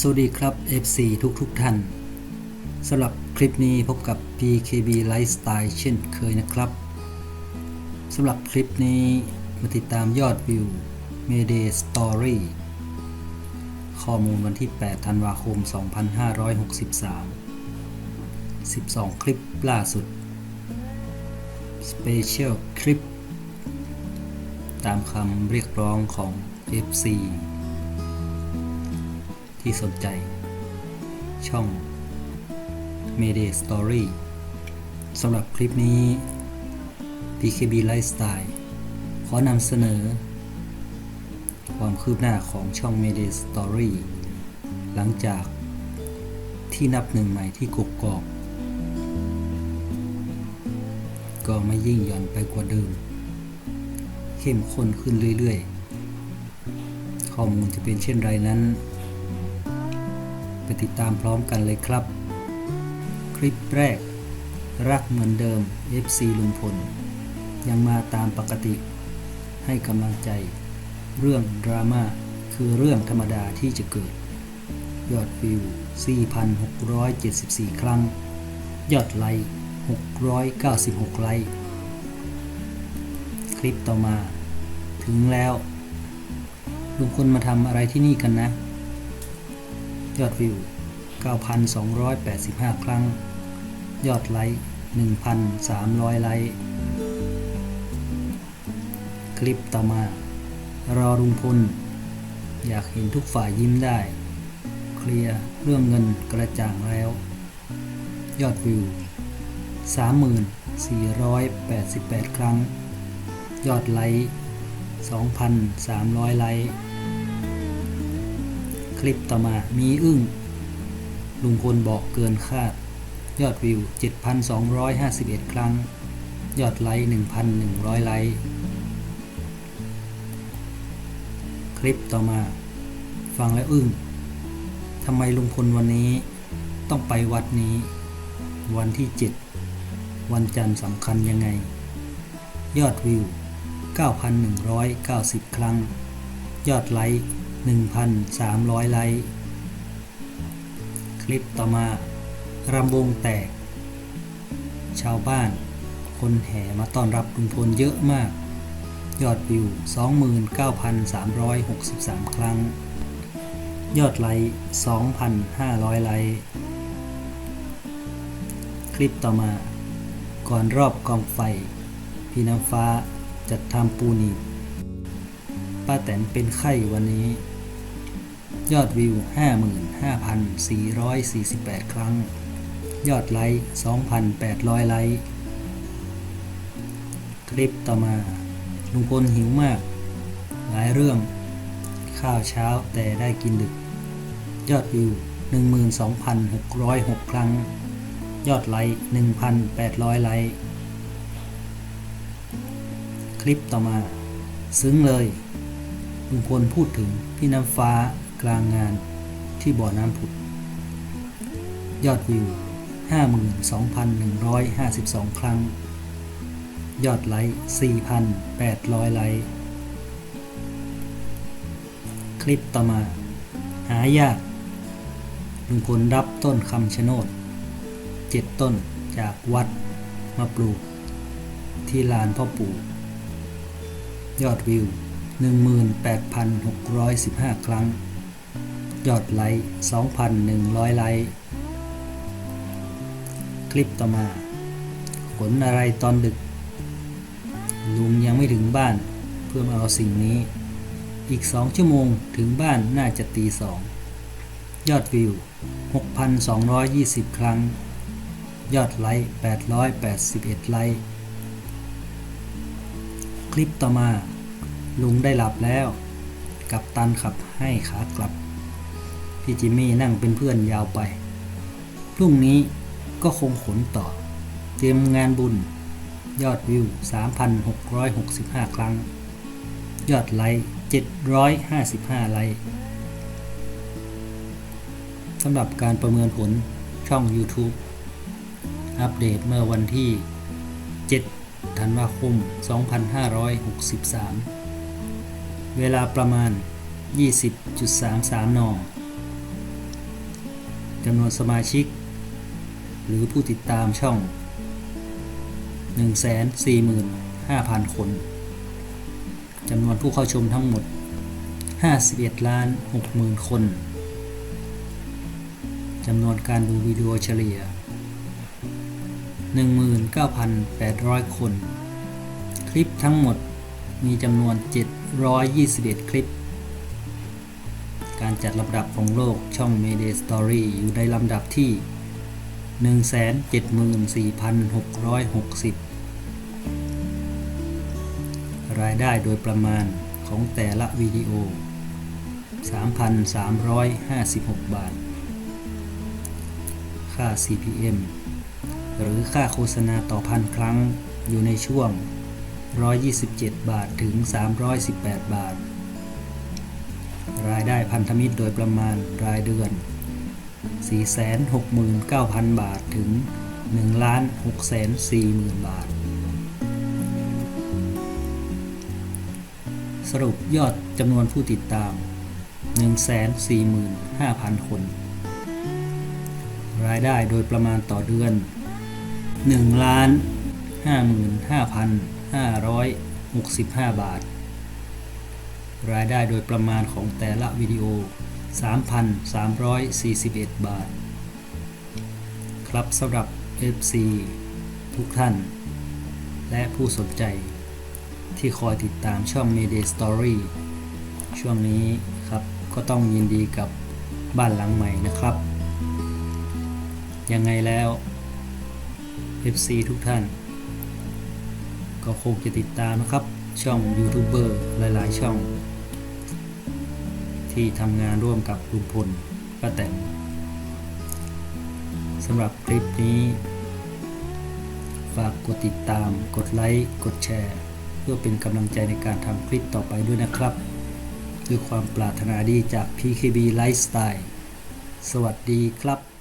สวัสดีครับ FC ทุกทุกๆท่านสำหรับคลิปนี้พบกับ PKB Lifestyle เช่นเคยนะครับสำหรับคลิปนี้มาติดตามยอดวิว Mayday Story ข้อมูลวันที่ 8 ธันวาคม 2563 12 คลิปล่าสุด Special คลิป ตามคำเรียกร้องของ FC ที่สนใจ ช่อง Mayday Story สำหรับคลิปนี้ PKB Lifestyle ขอนำเสนอ ความคืบหน้าของช่อง Mayday Story หลังจากที่นับหนึ่งใหม่ที่กกกอก ก็ไม่ยิ่งหย่อนไปกว่าเดิม เข้มข้นขึ้นเรื่อยๆ ข้อมูลจะเป็นเช่นไรนั้น ไปติดตามพร้อมกันเลยครับ คลิปแรก รักเหมือนเดิม FC ลุงพล ยังมาตามปกติ ให้กำลังใจ เรื่องดราม่าคือเรื่องธรรมดาที่จะเกิด ยอดวิว 4,674 ครั้ง ยอดไลค์696 ไลค์คลิปต่อมา ถึงแล้วลุงพลมาทำอะไรที่นี่กันนะ ยอดวิว 9,285 ครั้ง ยอดไลค์ 1,300 ไลค์ คลิปต่อมา รอลุงพล อยากเห็นทุกฝ่ายยิ้มได้ เคลียร์เรื่องเงินกระจ่างแล้ว ยอดวิว 3488 ครั้ง ยอดไลค์ 2,300 ไลค์ คลิปต่อมามีอึ้งลุงพลบอกเกินคาด ยอดวิว 7,251 ครั้ง ยอดไลค์ 1,100 ไลค์ คลิปต่อมา ฟังแล้วอึ้งทำไมลุงพลวันนี้ต้องไปวัดนี้ วันที่ 7 วันจันทร์สำคัญยังไง ยอดวิว 9,190 ครั้ง ยอดไลค์ 1,300 ไลค์ คลิปต่อมารำวงแตก ชาวบ้าน คนแห่มาต้อนรับลุงพลเยอะมาก ยอดวิว 29,363 ครั้ง ยอดไลค์ 2,500 ไลค์ คลิปต่อมาก่อนรอบกองไฟ พี่น้ำฟ้าจัดทำปูนีป้าแตนเป็นไข้วันนี้ ยอดวิว 55,448 ครั้ง ยอดไลค์ 2,800 ไลค์ คลิปต่อมา ลุงพลหิวมาก หลายเรื่อง ข้าวเช้าแต่ได้กินดึก ยอดวิว 12,606 ครั้ง ยอดไลค์ 1,800 ไลค์ คลิปต่อมา ซึ้งเลยลุงพลพูดถึงพี่น้ำฟ้า กลางงานที่บ่อน้ำผุด ยอดวิว 52,152 ครั้ง ยอดไลค์ 4,800 ไลค์ คลิปต่อมา หายากลุงพลรับต้นคำชะโนดเจ็ดต้นจากวัดมาปลูก ที่ลานพ่อปู่ ยอดวิว 18,615 ครั้ง ยอดไลค์ 2,100 ไลค์ คลิปต่อมา ขนอะไรตอนดึก ลุงยังไม่ถึงบ้าน เพื่อมาเอาสิ่งนี้ อีกสองชั่วโมงถึงบ้านน่าจะตีสองยอดวิว 6,220 ครั้ง ยอดไลค์ 881 ไลค์ คลิปต่อมา ลุงได้หลับแล้ว กับตันขับให้ขากลับ พี่จิมมี่นั่งเป็นเพื่อนยาวไป พรุ่งนี้ก็คงขนต่อ เตรียมงานบุญ ยอดวิว 3,665 ครั้ง ยอดไลค์ 755 ไลค์สำหรับการประเมินผลช่อง YouTube อัปเดตเมื่อวันที่ 7 ธันวาคม 2563 เวลาประมาณ 20.33 น จำนวนสมาชิก หรือผู้ติดตามช่อง 145,000 คน จำนวนผู้เข้าชมทั้งหมด 51 ล้าน 60,000 คน จำนวนการดูวิดีโอเฉลี่ย 19,800 คน คลิปทั้งหมดมีจำนวน 721 คลิป จัดลำดับของโลกช่อง Mayday Story อยู่ในลำดับที่ 174,660 รายได้โดยประมาณของแต่ละวิดีโอ 3,356 บาท ค่า CPM หรือค่าโฆษณาต่อพันครั้งอยู่ในช่วง 127 บาทถึง 318 บาท รายได้พันธมิตรโดยประมาณรายเดือน 469,000 บาทถึง 1,640,000 บาท สรุปยอดจำนวนผู้ติดตาม 145,000 คน รายได้โดยประมาณต่อเดือน 1,55,565 บาท รายได้โดยประมาณของแต่ละวิดีโอ 3,341 บาท ครับสำหรับ FC ทุกท่าน และผู้สนใจ ที่คอยติดตามช่อง Mayday Story ช่วงนี้ครับก็ต้องยินดีกับบ้านหลังใหม่นะครับ ยังไงแล้ว FC ทุกท่าน ก็คงจะติดตามนะครับช่องยูทูบเบอร์หลาย ๆ ช่อง ที่ทำงานร่วมกับลุงพลป้าแตนสำหรับคลิปนี้ ฝากกดติดตาม กดไลค์ กดแชร์ เพื่อเป็นกำลังใจในการทำคลิปต่อไปด้วยนะครับ ด้วยความปรารถนาดีจาก PKB Lifestyle สวัสดีครับ